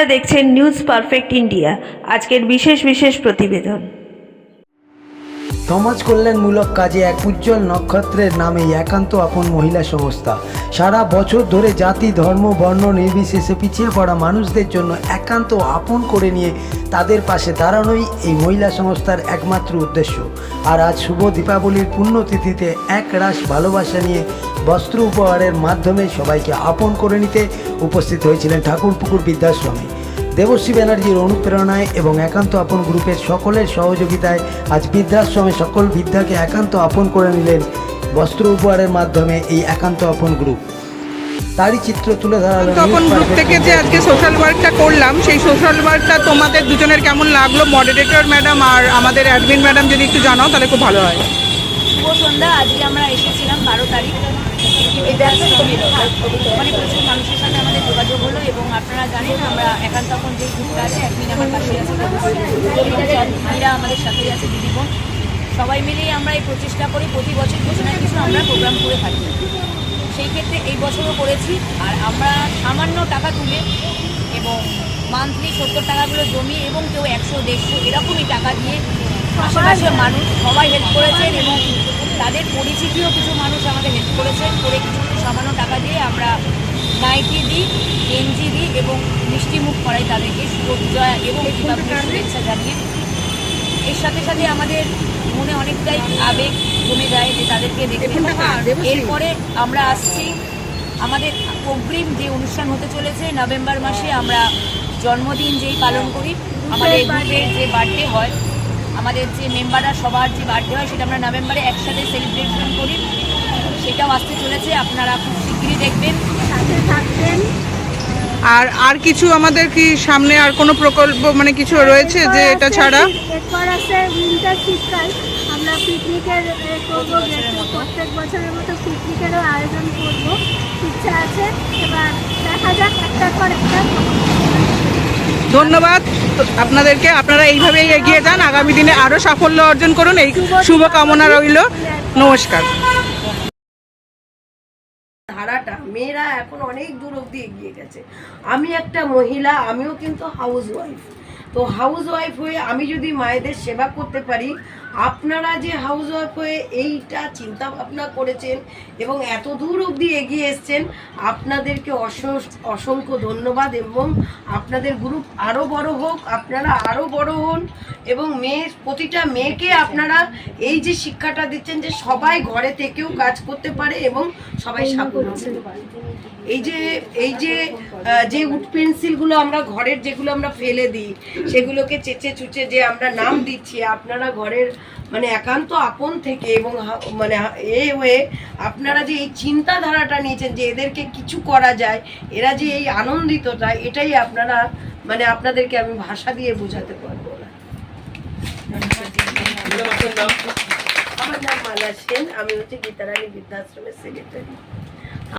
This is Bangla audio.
আপনারা দেখছেন নিউজ পারফেক্ট ইন্ডিয়া আজকের বিশেষ বিশেষ প্রতিবেদন। সমাজ কল্যাণমূলক কাজে এক উজ্জ্বল নক্ষত্রের নামে একান্ত আপন মহিলা সংস্থা। সারা বছর ধরে জাতি, ধর্ম, বর্ণ নির্বিশেষে পিছিয়ে পড়া মানুষদের জন্য একান্ত আপন করে নিয়ে তাদের পাশে দাঁড়ানোই এই মহিলা সংস্থার একমাত্র উদ্দেশ্য। আর আজ শুভ দীপাবলির পুণ্যতিথিতে এক রাস ভালোবাসা নিয়ে বস্ত্র উপহারের মাধ্যমে সবাইকে আপন করে নিতে উপস্থিত হয়েছিলেন ঠাকুরপুকুর বৃদ্ধাশ্রমে দেবশ্রী ব্যানার্জির অনুপ্রেরণায় এবং একান্ত আপন গ্রুপের সকলের সহযোগিতায় আজ বৃদ্ধাশ্রমে সকল বৃদ্ধাকে একান্ত আপন করে নিলেন বস্ত্র উপহারের মাধ্যমে এই একান্ত আপন গ্রুপ। তারই চিত্র তুলে ধরালো তখন গ্রুপ থেকে যে আজকে সোশ্যাল ওয়ার্কটা করলাম সেই সোশ্যাল ওয়ার্কটা তোমাদের দুজনের কেমন লাগল? মডারেটর ম্যাডাম আর আমাদের অ্যাডমিন ম্যাডাম যদি একটু জানাও তাহলে খুব ভালো হয়। শুভ সন্ধ্যা আজকে আমরা এসেছিলাম বারো তারিখ। বৃদ্ধাশ্রমের মানে প্রচুর মানুষের সাথে আমাদের যোগাযোগ হলো এবং আপনারা জানেন আমরা একান্ত এখন যে গ্রুপটা আছে, একদিন আমার পাশে আছে দিদিরা আমাদের সাথে আছে দিদিবোন সবাই মিলেই আমরা এই প্রচেষ্টা করি। প্রতি বছর কিছু না কিছু আমরা প্রোগ্রাম করে থাকি। সেই ক্ষেত্রে এই বছরও করেছি। আর আমরা সামান্য টাকা তুলে এবং মান্থলি সত্তর টাকাগুলো জমি এবং কেউ একশো, দেড়শো এরকমই টাকা দিয়ে আশেপাশের মানুষ সবাই হেল্প করেছেন এবং তাদের পরিচিতিও কিছু মানুষ আমাদের হেল্প করেছেন করে কিছু সামান্য টাকা দিয়ে আমরা নাইটি দিই গেঞ্জি দিই এবং মিষ্টিমুখ করাই তাদেরকে। শুভ বিজয়া এবং শুভেচ্ছা জানিয়ে। এর সাথে সাথে আমাদের মনে অনেকটাই আবেগ কমে যায় যে তাদেরকে দেখে? দেবশ্রী? এরপরে আমরা আসছি। আমাদের অগ্রিম যে অনুষ্ঠান হতে চলেছে নভেম্বর মাসে আমরা জন্মদিন যেই পালন করি আমাদের গ্রুপের যে বার্থডে হয় আমাদের যে মেম্বাররা সবার যে বার্থডে হয় সেটা আমরা নভেম্বরে একসাথে সেলিব্রেশন করি। সেটাও আসতে চলেছে আপনারা খুব শীঘ্রই দেখবেন। সাথে থাকবেন। আর আর কিছু আমাদের কি সামনে আর কোনো প্রকল্প মানে কিছু রয়েছে যে এটা ছাড়া? এরপর আছে উইন্টার শীতকাল। আমরা পিকনিকের করব প্রত্যেক বছরের মতো পিকনিকেরও আয়োজন করব। ইচ্ছা আছে এবার দেখা যাক একটার পর একটা ধন্যবাদ। আপনাদেরকে আপনারা এইভাবেই এগিয়ে যান। আগামী দিনে আরও সাফল্য অর্জন করুন। এই শুভকামনা রইল। নমস্কার। ধারাটা, মেয়েরা এখন অনেক দূর অব্দি এগিয়ে গেছে। আমি একটা মহিলা, আমিও কিন্তু হাউস ওয়াইফ তো হাউস ওয়াইফ হয়ে আমি যদি মায়েদের সেবা করতে পারি, আপনারা যে হাউস ওয়াইফ হয়ে এইটা চিন্তা ভাবনা করেছেন এবং এত দূর অবধি এগিয়ে এসছেন, আপনাদেরকে অস- অসংখ্য ধন্যবাদ এবং আপনাদের গ্রুপ আরও বড় হোক, আপনারা আরও বড় হন। এবং মেয়ের প্রতিটা মেয়েকে আপনারা এই যে শিক্ষাটা দিচ্ছেন যে সবাই ঘরে থেকেও কাজ করতে পারে এবং সবাই স্বাবলম্বী এই যে এই যে যে উড পেন্সিলগুলো আমরা ঘরের যেগুলো আমরা ফেলে দিই, সেগুলোকে চেচে চুচে যে আমরা নাম দিচ্ছি, আপনারা ঘরের মানে একান্ত আপন থেকে এবং মানে এ হয়ে আপনারা যে এই চিন্তাধারাটা নিয়েছেন যে এদেরকে কিছু করা যায়, এরা যে এই আনন্দিতটা, এটাই আপনারা মানে আপনাদেরকে আমি ভাষা দিয়ে বোঝাতে পারব না আমার নাম মালা সেন আমি হচ্ছে গীতারানী বৃদ্ধাশ্রমের সেক্রেটারি